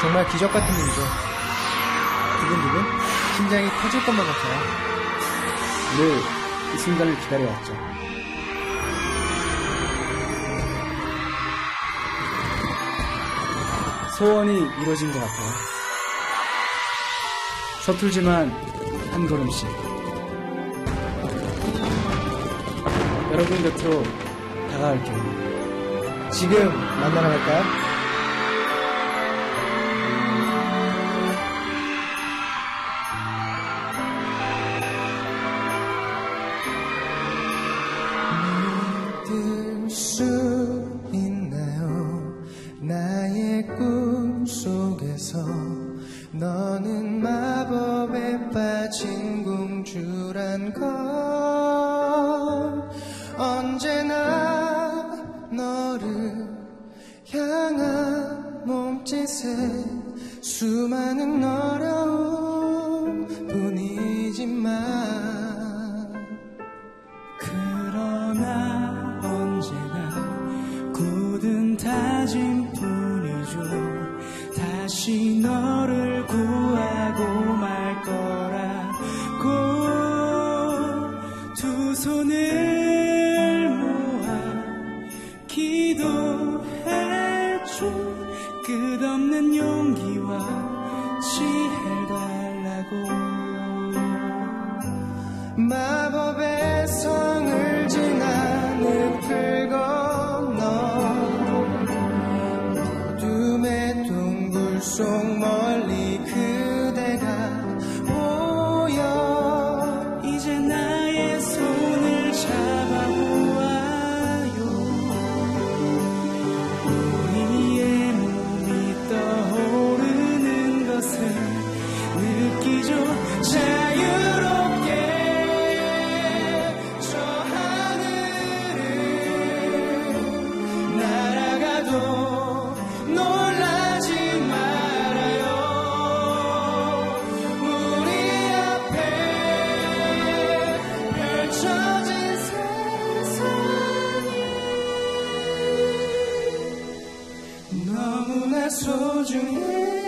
정말 기적 같은 일이죠. 두근두근 심장이 터질 것만 같아요. 늘 이 순간을 기다려왔죠. 소원이 이루어진 것 같아요. 서툴지만 한 걸음씩. 여러분 곁으로 다가갈게요. 지금 만나러 갈까요? 있나요? 나의 꿈 속에서 너는 마법에 빠진 공주란 걸 언제나 너를 향한 몸짓에 수많은 어려움 뿐이지만 그러나 다시 너를 구하고 말 거라고 두 손을 모아 기도해줘 끝없는 용기와 지혜를 달라고. 마법의 성을 지나 늪을 건 소중해